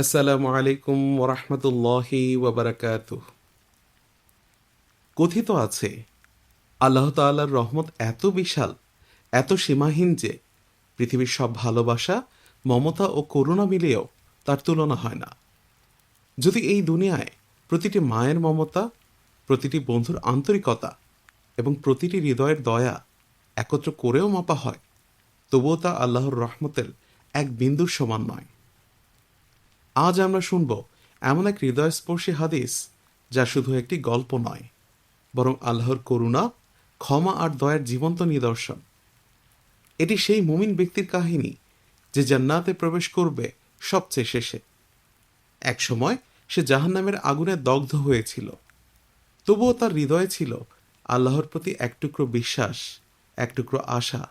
আসসালামু আলাইকুম ওরহমতুল্লাহি ওবরাকাত কথিত আছে, আল্লাহ তাআলার রহমত এত বিশাল, এত সীমাহীন যে পৃথিবীর সব ভালোবাসা, মমতা ও করুণা মিলিয়েও তার তুলনা হয় না। যদি এই দুনিয়ায় প্রতিটি মায়ের মমতা, প্রতিটি বন্ধুর আন্তরিকতা এবং প্রতিটি হৃদয়ের দয়া একত্র করেও মাপা হয়, তবুও তা আল্লাহর রহমতের এক বিন্দুর সমান নয়। আজ আমরা শুনব এমন এক হৃদয়স্পর্শী হাদিস যা শুধু একটি গল্প নয়, বরং আল্লাহর করুণা, ক্ষমা আর দয়ার জীবন্ত নিদর্শন। এটি সেই মুমিন ব্যক্তির কাহিনী যে জান্নাতে প্রবেশ করবে সবচেয়ে শেষে। একসময় সে জাহান্নামের আগুনে দগ্ধ হয়েছিল। তবুও তার হৃদয়ে ছিল আল্লাহর প্রতি এক টুকরো বিশ্বাস, এক টুকরো আশা।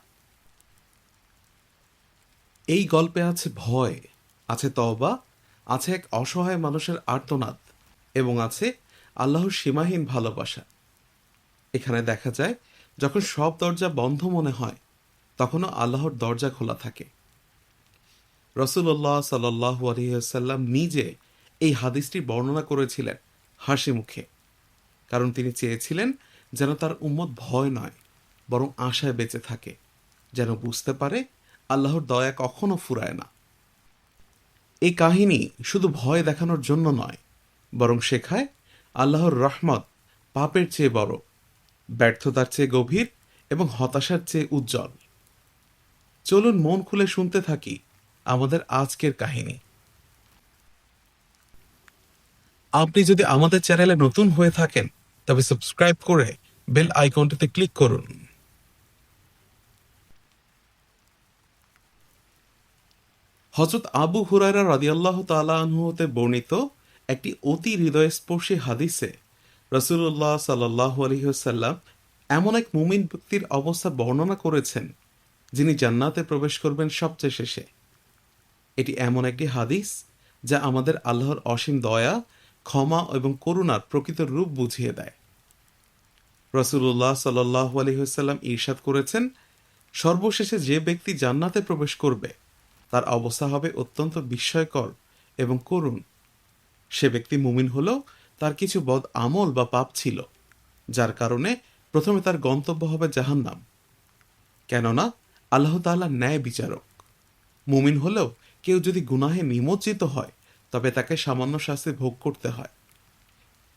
এই গল্পে আছে ভয়, আছে তওবা আছে এক অসহায় মানুষের আর্তনাদ এবং আছে আল্লাহর সীমাহীন ভালোবাসা। এখানে দেখা যায়, যখন সব দরজা বন্ধ মনে হয়, তখনও আল্লাহর দরজা খোলা থাকে। রসুল্লাহ সাল্লাহ আলহিহাল্লাম নিজে এই হাদিসটি বর্ণনা করেছিলেন হাসি মুখে। কারণ তিনি চেয়েছিলেন যেন তার উম্মত ভয় নয়, বরং আশায় বেঁচে থাকে, যেন বুঝতে পারে আল্লাহর দয়া কখনো ফুরায় না। এই কাহিনী শুধু ভয় দেখানোর জন্য নয়, বরং শেখায় আল্লাহর রহমত পাপের চেয়ে বড়, ব্যর্থতার চেয়ে গভীর এবং হতাশার চেয়ে উজ্জ্বল। চলুন মন খুলে শুনতে থাকি আমাদের আজকের কাহিনী। আপনি যদি আমাদের চ্যানেলে নতুন হয়ে থাকেন, তবে সাবস্ক্রাইব করে বেল আইকনটিতে ক্লিক করুন। হজরত আবু হুরায়রা রাদিয়াল্লাহ তালা আনহু হতে বর্ণিত একটি অতি হৃদয়স্পর্শী হাদিসে রসুল্লাহ সাল্লাহ আলহিহসাল্লাম এমন এক মুমিন ব্যক্তির অবস্থা বর্ণনা করেছেন, যিনি জান্নাতে প্রবেশ করবেন সবচেয়ে শেষে। এটি এমন একটি হাদিস যা আমাদের আল্লাহর অসীম দয়া, ক্ষমা এবং করুণার প্রকৃত রূপ বুঝিয়ে দেয়। রসুল্লাহ সাল্লাহ আলহিহসাল্লাম ঈর্ষাদ করেছেন, সর্বশেষে যে ব্যক্তি জান্নাতে প্রবেশ করবে তার অবস্থা হবে অত্যন্ত বিস্ময়কর এবং করুণ। সে ব্যক্তি মুমিন হলেও তার কিছু বদ আমল বা পাপ ছিল, যার কারণে প্রথমে তার গন্তব্য হবে জাহান্নাম। কেননা আল্লাহ তাল্লাহ ন্যায় বিচারক। মুমিন হলেও কেউ যদি গুনাহে নিমজ্জিত হয়, তবে তাকে সামান্য শাস্তি ভোগ করতে হয়।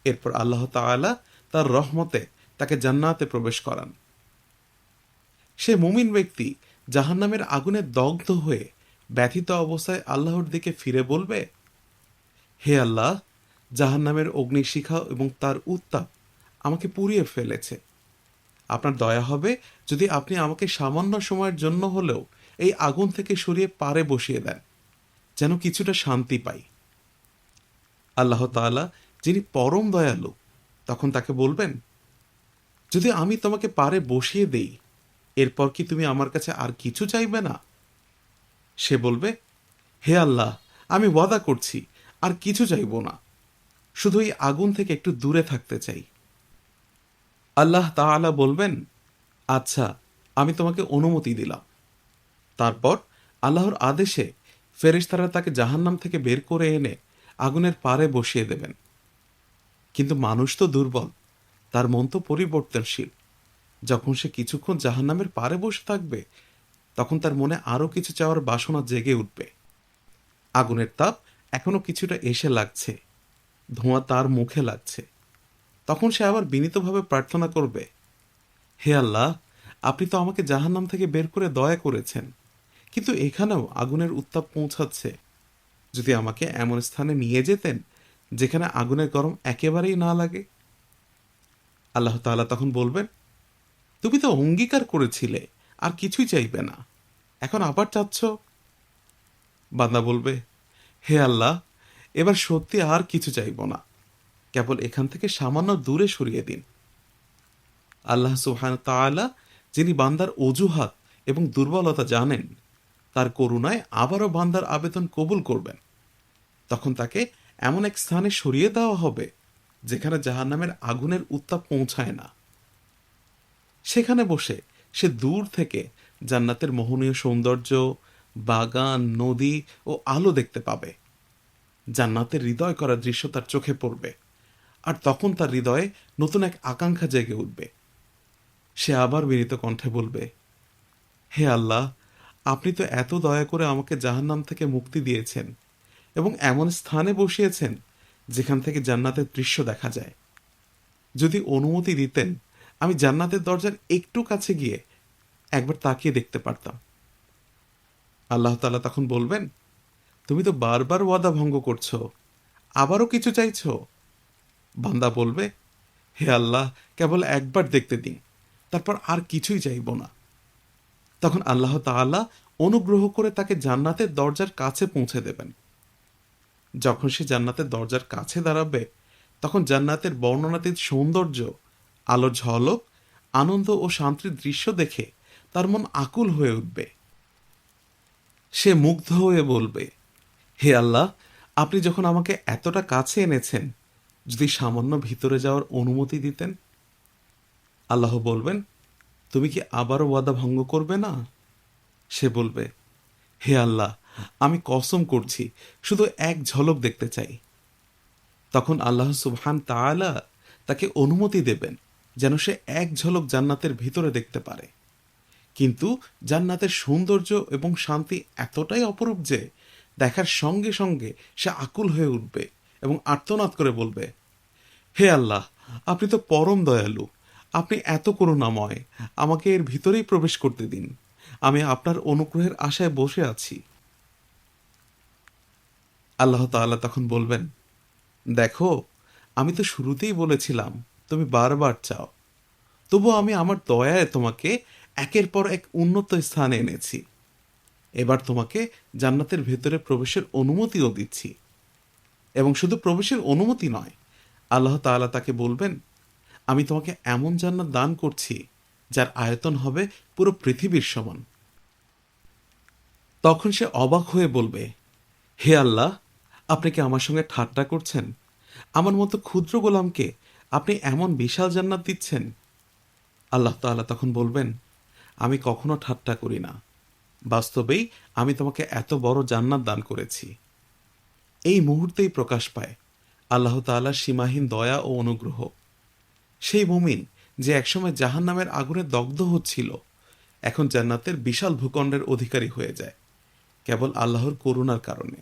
এরপর আল্লাহ তাআলা তার রহমতে তাকে জান্নাতে প্রবেশ করান। সে মুমিন ব্যক্তি জাহান্নামের আগুনে দগ্ধ হয়ে ব্যথিত অবস্থায় আল্লাহর দিকে ফিরে বলবে, হে আল্লাহ, জাহান্নামের অগ্নিশিখা এবং তার উত্তাপ আমাকে পুড়িয়ে ফেলেছে। আপনার দয়া হবে যদি আপনি আমাকে সামান্য সময়ের জন্য হলেও এই আগুন থেকে সরিয়ে পারে বসিয়ে দেন, যেন কিছুটা শান্তি পাই। আল্লাহ তাআলা, যিনি পরম দয়ালু, তখন তাকে বলবেন, যদি আমি তোমাকে পারে বসিয়ে দেই, এরপর কি তুমি আমার কাছে আর কিছু চাইবে না? সে বলবে, হে আল্লাহ, আমি ওয়াদা করছি, আর কিছু চাইব না। শুধু এই আগুন থেকে একটু দূরে থাকতে চাই। আল্লাহ তাআলা বলবেন আচ্ছা আমি তোমাকে অনুমতি দিলাম। তারপর আল্লাহর আদেশে ফেরেশতারা তাকে জাহান্নাম থেকে বের করে এনে আগুনের পারে বসিয়ে দেবেন। কিন্তু মানুষ তো দুর্বল, তার মন তো পরিবর্তনশীল। যখন সে কিছুক্ষণ জাহান্নামের পারে বসে থাকবে তখন তার মনে আরও কিছু চাওয়ার বাসনা জেগে উঠবে। আগুনের তাপ এখনও কিছুটা এসে লাগছে। ধোঁয়া তার মুখে লাগছে। তখন সে আবার বিনীতভাবে প্রার্থনা করবে, হে আল্লাহ, আপনি তো আমাকে জাহান্নাম থেকে বের করে দয়া করেছেন, কিন্তু এখানেও আগুনের উত্তাপ পৌঁছাচ্ছে। যদি আমাকে এমন স্থানে নিয়ে যেতেন যেখানে আগুনের গরম একেবারেই না লাগে? আল্লাহ তাআলা তখন বলবেন, তুমি তো অঙ্গীকার করেছিলে আর কিছুই চাইবে না। এখন আবার চাচ্ছ? বান্দা বলবে, হে আল্লাহ, এবার সত্যি আর কিছু চাইব না। কেবল এখান থেকে সামান্য দূরে সরিয়ে দিন। আল্লাহ সুহান তাআলা, যিনি বান্দার অজুহাত এবং দুর্বলতা জানেন, তার করুণায় আবারও বান্দার আবেদন কবুল করবেন। তখন তাকে এমন এক স্থানে সরিয়ে দেওয়া হবে, যেখানে জাহান্নামের আগুনের উত্তাপ পৌঁছায় না। সেখানে বসে সে দূর থেকে জান্নাতের মোহনীয় সৌন্দর্য, বাগান, নদী ও আলো দেখতে পাবে। জান্নাতের হৃদয় করা দৃশ্য তার চোখে পড়বে আর তখন তার হৃদয়ে নতুন এক আকাঙ্ক্ষা জেগে উঠবে। সে আবার বিনীত কণ্ঠে বলবে, হে আল্লাহ, আপনি তো এত দয়া করে আমাকে জাহান্নাম থেকে মুক্তি দিয়েছেন এবং এমন স্থানে বসিয়েছেন যেখান থেকে জান্নাতের দৃশ্য দেখা যায়। যদি অনুমতি দিতেন আমি জান্নাতের দরজার একটু কাছে গিয়ে একবার তাকিয়ে দেখতে পারতাম। আল্লাহ তালা তখন বলবেন, তুমি তো বারবার ওয়াদা ভঙ্গ করছ, আবারও কিছু চাইছ? বান্দা বলবে, হে আল্লাহ, কেবল একবার দেখতে দিন, তারপর আর কিছুই চাইব না। তখন আল্লাহ তাআলা অনুগ্রহ করে তাকে জান্নাতের দরজার কাছে পৌঁছে দেবেন। যখন সে জান্নাতের দরজার কাছে দাঁড়াবে, তখন জান্নাতের বর্ণনাতীত সৌন্দর্য আলোর ঝলক, আনন্দ ও শান্তির দৃশ্য দেখে তার মন আকুল হয়ে উঠবে। সে মুগ্ধ হয়ে বলবে, হে আল্লাহ, আপনি যখন আমাকে এতটা কাছে এনেছেন, যদি সামান্য ভিতরে যাওয়ার অনুমতি দিতেন? আল্লাহ বলবেন, তুমি কি আবারও ওয়াদা ভঙ্গ করবে না? সে বলবে, হে আল্লাহ, আমি কসম করছি, শুধু এক ঝলক দেখতে চাই। তখন আল্লাহ সুবহান তাআলা তাকে অনুমতি দেবেন। যেন সে এক ঝলক জান্নাতের ভিতরে দেখতে পারে। কিন্তু জান্নাতের সৌন্দর্য এবং শান্তি এতটাই অপরূপ যে, দেখার সঙ্গে সঙ্গে সে আকুল হয়ে উঠবে এবং আর্তনাদ করে বলবে, হে আল্লাহ, আপনি তো পরম দয়ালু। আপনি এত করুণাময়। আমাকে এর ভিতরেই প্রবেশ করতে দিন। আমি আপনার অনুগ্রহের আশায় বসে আছি। আল্লাহ তাআলা তখন বলবেন, দেখো, আমি তো শুরুতেই বলেছিলাম তুমি বারবার চাও। তবু আমি আমার দয়ায় তোমাকে একের পর এক উন্নত স্থানে এনেছি। এবার তোমাকে জান্নাতের ভেতরে প্রবেশের অনুমতিও দিচ্ছি। এবং শুধু প্রবেশের অনুমতি নয়, আল্লাহ তাআলা তাকে বলবেন, আমি তোমাকে এমন জান্নাত দান করছি, যার আয়তন হবে পুরো পৃথিবীর সমান। তখন সে অবাক হয়ে বলবে, হে আল্লাহ, আপনি কি আমার সঙ্গে ঠাট্টা করছেন? আমার মতো ক্ষুদ্র গোলামকে আপনি এমন বিশাল জান্নাত দিচ্ছেন। আল্লাহ তাআলা তখন বলবেন, আমি কখনো ঠাট্টা করি না। বাস্তবেই আমি তোমাকে এত বড় জান্নাত দান করেছি। এই মুহূর্তেই প্রকাশ পায় আল্লাহ তাআলার সীমাহীন দয়া ও অনুগ্রহ। সেই মুমিন যে একসময় জাহান নামের আগুনে দগ্ধ হচ্ছিল, এখন জান্নাতের বিশাল ভূখণ্ডের অধিকারী হয়ে যায়, কেবল আল্লাহর করুণার কারণে।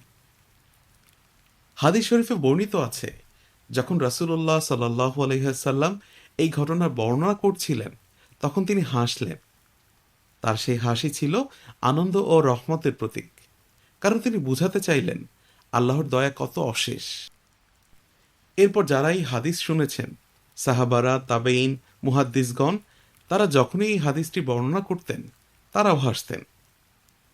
হাদিস শরীফে বর্ণিত আছে যখন রাসূলুল্লাহ সাল্লাল্লাহু আলাইহি এই ঘটনার বর্ণনা করছিলেন, তখন তিনি হাসলেন। তার সেই হাসি ছিল আনন্দ ও রহমতের প্রতীক। কারণ তিনি বুঝাতে চাইলেন, আল্লাহর দয়া কত অশেষ। এরপর যারা এই হাদিস শুনেছেন, সাহাবারা তাবেইন মুহাদ্দিসগণ, তারা যখনই এই হাদিসটি বর্ণনা করতেন, তারাও হাসতেন।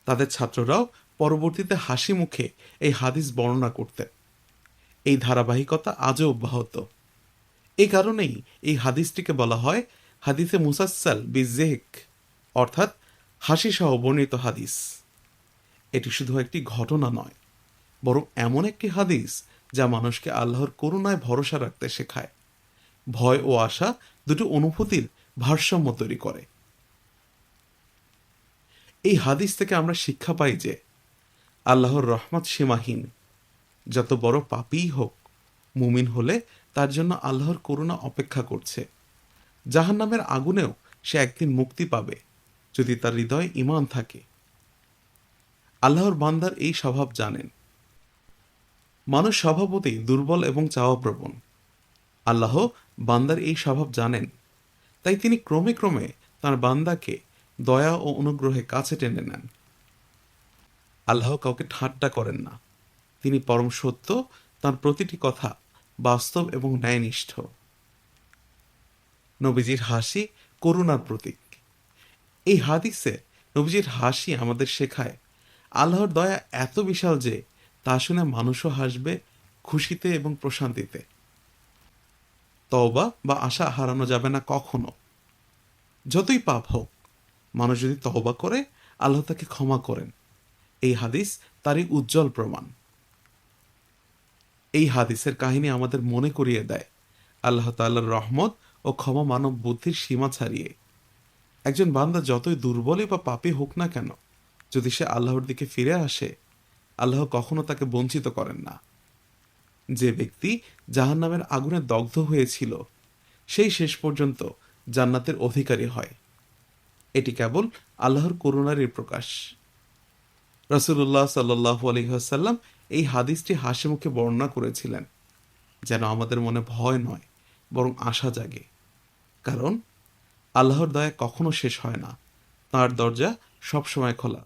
তাদের ছাত্ররাও পরবর্তীতে হাসি মুখে এই হাদিস বর্ণনা করতেন। এই ধারাবাহিকতা আজও অব্যাহত। এই কারণেই এই হাদিসটিকে বলা হয় হাদিসে মুসাসাল বিজেক অর্থাৎ হাসি সহ বর্ণিত হাদিস। এটি শুধু একটি ঘটনা নয়, বরং এমন একটি হাদিস যা মানুষকে আল্লাহর করুণায় ভরসা রাখতে শেখায়। ভয় ও আশা দুটো অনুভূতির ভারসাম্য তৈরি করে। এই হাদিস থেকে আমরা শিক্ষা পাই যে, আল্লাহর রহমত সীমাহীন। যত বড় পাপীই হোক, মুমিন হলে তার জন্য আল্লাহর করুণা অপেক্ষা করছে। জাহান নামের আগুনেও সে একদিন মুক্তি পাবে, যদি তার হৃদয়ে ইমান থাকে। আল্লাহর বান্দার এই স্বভাব জানেন। মানুষ স্বভাবতেই দুর্বল এবং চাওয়াপ্রবণ। আল্লাহ বান্দার এই স্বভাব জানেন। তাই তিনি ক্রমে ক্রমে তার বান্দাকে দয়া ও অনুগ্রহে কাছে টেনে নেন। আল্লাহ কাউকে ঠাট্টা করেন না। তিনি পরম সত্য, তার প্রতিটি কথা বাস্তব এবং ন্যায়নিষ্ঠ। নবীজির হাসি করুণার প্রতীক। এই হাদিসে নবীজির হাসি আমাদের শেখায়, আল্লাহর দয়া এত বিশাল যে তা শুনে মানুষও হাসবে খুশিতে এবং প্রশান্তিতে। তওবা বা আশা হারানো যাবে না কখনো। যতই পাপ হোক, মানুষ যদি তওবা করে, আল্লাহ তাকে ক্ষমা করেন। এই হাদিস তারই উজ্জ্বল প্রমাণ। এই হাদিসের কাহিনী আমাদের মনে করিয়ে দেয়। আল্লাহ তাল্লার রহমত ও ক্ষমা মানব বুদ্ধির সীমা ছাড়িয়ে। একজন বান্দা যতই দুর্বলই বা পাপী হোক না কেন, যদি সে আল্লাহর দিকে ফিরে আসে, আল্লাহ কখনো তাকে বঞ্চিত করেন না। যে ব্যক্তি জাহান্নামের আগুনে দগ্ধ হয়েছিল, সেই শেষ পর্যন্ত জান্নাতের অধিকারী হয়। এটি কেবল আল্লাহর করুণারই প্রকাশ। রসুল্লাহ সাল্লু আলহিহাসাল্লাম এই হাদিসটি হাসি মুখে বর্ণনা করেছিলেন, যেন আমাদের মনে ভয় নয়, বরং আশা জাগে। কারণ, আল্লাহর দয়া কখনো শেষ হয় না, তার দরজা সবসময় খোলা।